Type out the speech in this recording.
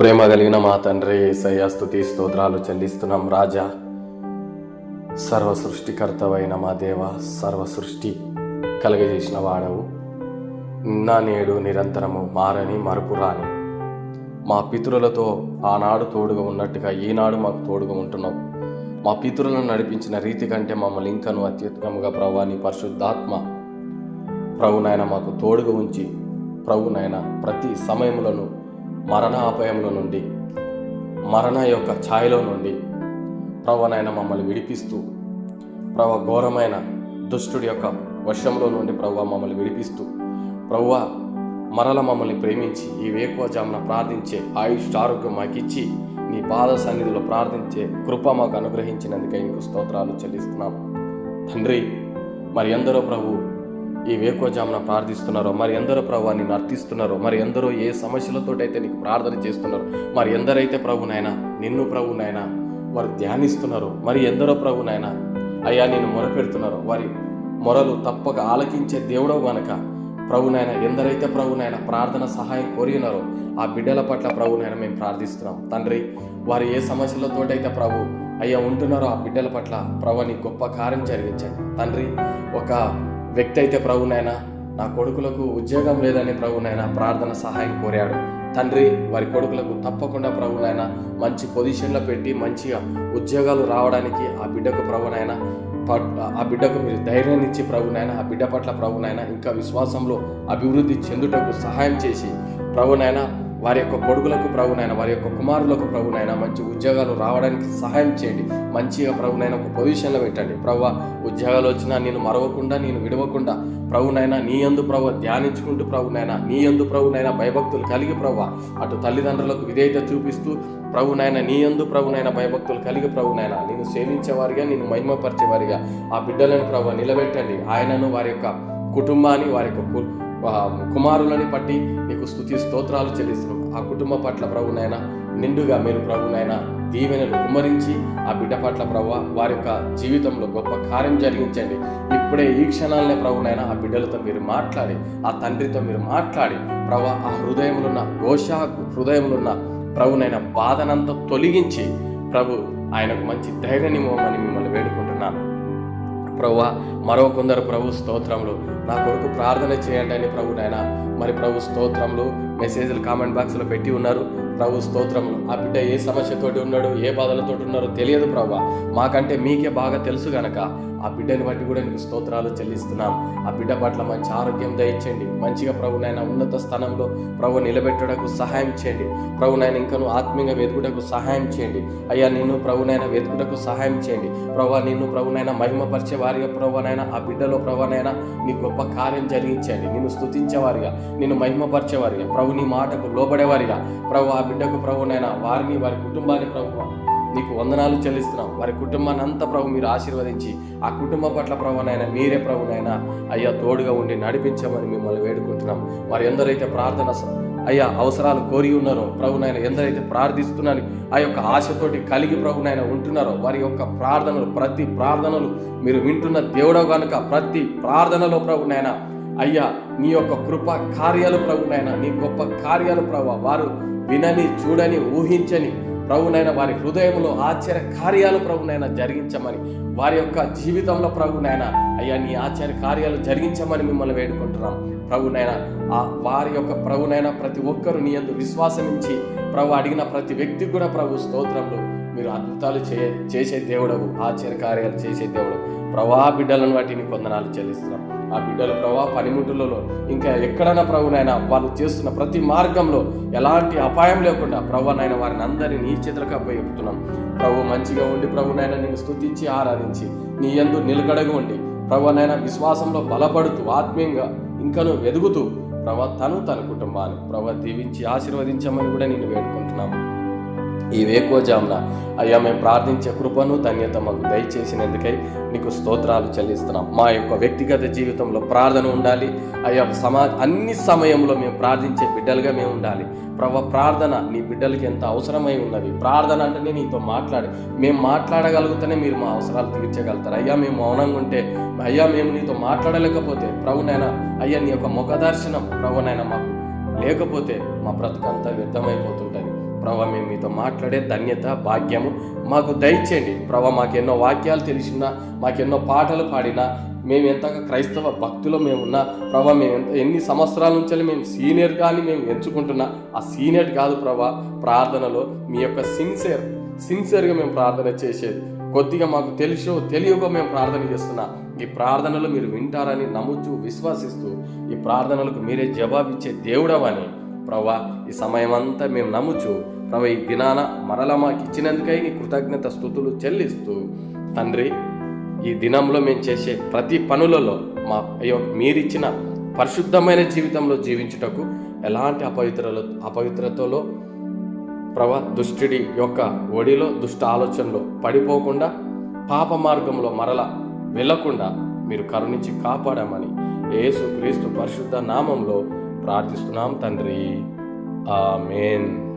ప్రేమ కలిగిన మా తండ్రి ఏసయ్య స్తోత్రాలు చెల్లిస్తున్నాం రాజా. సర్వ సృష్టికర్తవైన మా దేవ సర్వ సృష్టి కలగజేసిన వాడవు. నిన్న నేడు నిరంతరము మారని మరపురాని మా పితరులతో ఆనాడు తోడుగా ఉన్నట్టుగా ఈనాడు మాకు తోడుగా ఉంటున్నావు మా పితరులను నడిపించిన రీతి కంటే మమ్మల్ని ఇంకను అత్యుత్తముగా ప్రభాని పరిశుద్ధాత్మ ప్రభునైనా మాకు తోడుగా ఉంచి ప్రభునైనా ప్రతి సమయములను మరణ అపాయంలో నుండి మరణ యొక్క ఛాయలో నుండి ప్రభునైనా మమ్మల్ని విడిపిస్తూ ప్రభు ఘోరమైన దుష్టుడి యొక్క వర్షంలో నుండి ప్రభు మమ్మల్ని విడిపిస్తూ ప్రభువ మరల మమ్మల్ని ప్రేమించి ఈ వేకువజామున ప్రార్థించే ఆయుష్ ఆరోగ్యం మాకు ఇచ్చి నీ పాద సన్నిధిలో ప్రార్థించే కృప మాకు అనుగ్రహించినందుకే నీకు స్తోత్రాలు చెల్లిస్తున్నాం. తండ్రి మరి ఎందరో ప్రభు ఈ వేకువజామున ప్రార్థిస్తున్నారో? మరి ఎందరో ప్రభు నిన్ను అర్థిస్తున్నారో? మరి ఎందరో ఏ సమస్యలతోటైతే నీకు ప్రార్థన చేస్తున్నారో? మరి ఎందరైతే ప్రభునైనా నిన్ను ప్రభునైనా వారు ధ్యానిస్తున్నారో? మరి ఎందరో ప్రభునైనా అయ్యా నేను మొరపెడుతున్నారో? వారి మొరలు తప్పక ఆలకించే దేవుడవు గనక ప్రభునైనా ఎందరైతే ప్రభునైనా ప్రార్థన సహాయం కోరినారో ఆ బిడ్డల పట్ల ప్రభునైనా మేము ప్రార్థిస్తున్నాం. తండ్రి వారు ఏ సమస్యలతోటైతే ప్రభు అయ్యా ఉంటున్నారో ఆ బిడ్డల పట్ల ప్రభుని గొప్ప కార్యం జరిగించండి. తండ్రి ఒక వ్యక్తి అయితే ప్రభునైనా నా కొడుకులకు ఉద్యోగం లేదని ప్రభునైనా ప్రార్థన సహాయం కోరాడు. తండ్రి వారి కొడుకులకు తప్పకుండా ప్రభునైనా మంచి పొజిషన్లో పెట్టి మంచిగా ఉద్యోగాలు రావడానికి ఆ బిడ్డకు ప్రభునైనా ఆ బిడ్డకు మీరు ధైర్యాన్ని ఇచ్చి ప్రభునైనా ఆ బిడ్డ పట్ల ప్రభునైనా ఇంకా విశ్వాసంలో అభివృద్ధి చెందుటకు సహాయం చేసి ప్రభునైనా వారి యొక్క కొడుకులకు ప్రభునైనా వారి యొక్క కుమారులకు ప్రభునైనా మంచి ఉద్యోగాలు రావడానికి సహాయం చేయండి. మంచిగా ప్రభునైనా ఒక పొజిషన్లో పెట్టండి. ప్రభు ఉద్యోగాలు వచ్చినా నేను మరవకుండా నేను విడవకుండా ప్రభునైనా నీ యందు ప్రభు ధ్యానించుకుంటూ ప్రభునైనా నీ యందు ప్రభునైనా భయభక్తులు కలిగి ప్రభు అటు తల్లిదండ్రులకు విధేయత చూపిస్తూ ప్రభునైనా నీ యందు ప్రభునైనా భయభక్తులు కలిగి ప్రభునైనా నేను సేవించేవారిగా నేను మహిమపరిచేవారిగా ఆ బిడ్డలను ప్రభు నిలబెట్టండి. ఆయనను వారి యొక్క కుటుంబాన్ని వారి యొక్క కుమారులని పట్టి నీకు స్థుతి స్తోత్రాలు చెల్లిస్తున్నాం. ఆ కుటుంబ పట్ల ప్రభునైనా నిండుగా మీరు ప్రభునైనా దీవెనలు కుమ్మరించి ఆ బిడ్డ పట్ల ప్రభు వారి యొక్క జీవితంలో గొప్ప కార్యం జరిగించండి. ఇప్పుడే ఈ క్షణాలనే ప్రభునైనా ఆ బిడ్డలతో మీరు మాట్లాడి ఆ తండ్రితో మీరు మాట్లాడి ప్రభు ఆ హృదయములున్న ఘోష హృదయములున్న ప్రభునైనా బాధనంతా తొలగించి ప్రభు ఆయనకు మంచి ధైర్యనివ్వమని మిమ్మల్ని వేడుకుంటున్నాను. ప్రభు మరో కొందరు ప్రభు స్తోత్రములు నా కొరకు ప్రార్థన చేయండి అని ప్రభు నాయన మరి ప్రభు స్తోత్రములు మెసేజ్లు కామెంట్ బాక్స్లో పెట్టి ఉన్నారు. ప్రభు స్తోత్రములు ఆ బిడ్డ ఏ సమస్యతోటి ఉన్నాడు ఏ బాధలతో ఉన్నారో తెలియదు ప్రభు. మాకంటే మీకే బాగా తెలుసు గనక. ఆ బిడ్డని బట్టి కూడా నీకు స్తోత్రాలు చెల్లిస్తున్నాం. ఆ బిడ్డ పట్ల మంచి ఆరోగ్యం దయచేయండి. మంచిగా ప్రభునైనా ఉన్నత స్థానంలో ప్రభు నిలబెట్టడకు సహాయం చేయండి. ప్రభునైనా ఇంకను ఆత్మీయంగా వెతుకుటకు సహాయం చేయండి. అయ్యా నిన్ను ప్రభునైనా వెతుకుటకు సహాయం చేయండి. ప్రభు నిన్ను ప్రభునైనా మహిమపరిచే వారిగా ప్రభునైనా ఆ బిడ్డలో ప్రభునైనా నీ గొప్ప కార్యం జరిగించండి నిన్ను స్తుతించేవారిగా నిన్ను మహిమపరిచేవారిగా ప్రభు నీ మాటకు లోబడేవారిగా. ప్రభు ఆ బిడ్డకు ప్రభునైనా వారిని వారి కుటుంబాన్ని ప్రభు నీకు వందనాలు చెల్లిస్తున్నాం. వారి కుటుంబాన్ని అంతా ప్రభు మీరు ఆశీర్వదించి ఆ కుటుంబం పట్ల ప్రభునైనా మీరే ప్రభునైనా అయ్యా తోడుగా ఉండి నడిపించమని మిమ్మల్ని వేడుకుంటున్నాం. వారు ఎందరైతే ప్రార్థన అయ్యా అవసరాలు కోరి ఉన్నారో ప్రభునైనా ఎందరైతే ప్రార్థిస్తున్నారని ఆ యొక్క ఆశతోటి కలిగి ప్రభునైనా ఉంటున్నారో వారి యొక్క ప్రార్థనలు ప్రతి ప్రార్థనలు మీరు వింటున్న దేవుడవు కనుక ప్రతి ప్రార్థనలో ప్రభునైనా అయ్యా నీ యొక్క కృప కార్యాలు ప్రభునైనా నీ గొప్ప కార్యాలు ప్రభు వారు వినని చూడని ఊహించని ప్రభునైనా వారి హృదయంలో ఆశ్చర్య కార్యాలు ప్రభునైనా జరిగించమని వారి యొక్క జీవితంలో ప్రభునైనా అయ్యా నీ ఆశ్చర్య కార్యాలు జరిగించమని మిమ్మల్ని వేడుకుంటున్నాం. ప్రభునైనా ఆ వారి యొక్క ప్రభునైనా ప్రతి ఒక్కరు నీ యందు విశ్వాసం ఇచ్చి ప్రభు అడిగిన ప్రతి వ్యక్తి కూడా ప్రభు స్తోత్రంలో మీరు అద్భుతాలు చే చేసే దేవుడవు ఆశ్చర్య కార్యాలు చేసే దేవుడు ప్రభా బిడ్డలను వాటిని కొందనాలు చెల్లిస్తున్నాం. ఆ బిడ్డలు ప్రభా పనిముట్టులలో ఇంకా ఎక్కడైనా ప్రభునైనా వాళ్ళు చేస్తున్న ప్రతి మార్గంలో ఎలాంటి అపాయం లేకుండా ప్రభునైనా వారిని అందరినీ నీ చేతులకు అప్పచెప్తున్నాం. ప్రభు మంచిగా ఉండి ప్రభునైనా నేను స్తుతించి ఆరాధించి నీ ఎందు నిలకడగా ఉండి ప్రభునైనా విశ్వాసంలో బలపడుతూ ఆత్మీయంగా ఇంకను ఎదుగుతూ ప్రభా తను తన కుటుంబాన్ని ప్రభా దీవించి ఆశీర్వదించమని కూడా నేను వేడుకుంటున్నాము ఈ వేకోజామున అయ్యా మేము ప్రార్థించే కృపను ధన్యత మాకు దయచేసినందుకై నీకు స్తోత్రాలు చెల్లిస్తున్నాం. మా యొక్క వ్యక్తిగత జీవితంలో ప్రార్థన ఉండాలి. అయ్యా సమా అన్ని సమయంలో మేము ప్రార్థించే బిడ్డలుగా మేము ఉండాలి. ప్రభా ప్రార్థన నీ బిడ్డలకి ఎంత అవసరమై ఉన్నది? ప్రార్థన అంటేనే నీతో మాట్లాడి మేము మాట్లాడగలుగుతూనే మీరు మా అవసరాలు తీర్చగలుగుతారు. అయ్యా మేము మౌనంగా ఉంటే అయ్యా మేము నీతో మాట్లాడలేకపోతే ప్రభునైనా అయ్యా నీ యొక్క ముఖదర్శనం ప్రభునైనా మాకు లేకపోతే మా బ్రతుకంతా వ్యర్థమైపోతుంటుంది. ప్రభా మేము మీతో మాట్లాడే ధన్యత భాగ్యము. మాకు దయచేయండి. ప్రభా మాకు ఎన్నో వాక్యాలు తెలిసినా మాకెన్నో పాటలు పాడినా మేము ఎంతగా క్రైస్తవ భక్తులు మేము ఉన్నా ప్రభా మేము ఎంత ఎన్ని సంవత్సరాల నుంచి మేము సీనియర్ కానీ మేము ఎంచుకుంటున్నా ఆ సీనియర్ కాదు ప్రభా ప్రార్థనలో మీ యొక్క సిన్సియర్ సిన్సియర్గా మేము ప్రార్థన చేసేది. కొద్దిగా మాకు తెలుసో తెలియకో మేము ప్రార్థన చేస్తున్నా. ఈ ప్రార్థనలు మీరు వింటారని నమ్ముచు విశ్వసిస్తూ ఈ ప్రార్థనలకు మీరే జవాబిచ్చే దేవుడవని ప్రభా ఈ సమయం అంతా మేము నమ్ముచు ప్రభా ఈ దినాన మరల మాకు ఇచ్చినందుకై నీ కృతజ్ఞత స్థుతులు చెల్లిస్తూ తండ్రి ఈ దినంలో మేము చేసే ప్రతి పనులలో మా అయ్యో మీరిచ్చిన పరిశుద్ధమైన జీవితంలో జీవించుటకు ఎలాంటి అపవిత్రలో అపవిత్రతలో ప్రభా దుష్టుడి యొక్క ఒడిలో దుష్ట ఆలోచనలో పడిపోకుండా పాప మార్గంలో మరల వెళ్ళకుండా మీరు కరుణించి కాపాడమని యేసు క్రీస్తు పరిశుద్ధ నామంలో ప్రార్థిస్తున్నాం తండ్రి. ఆమేన్.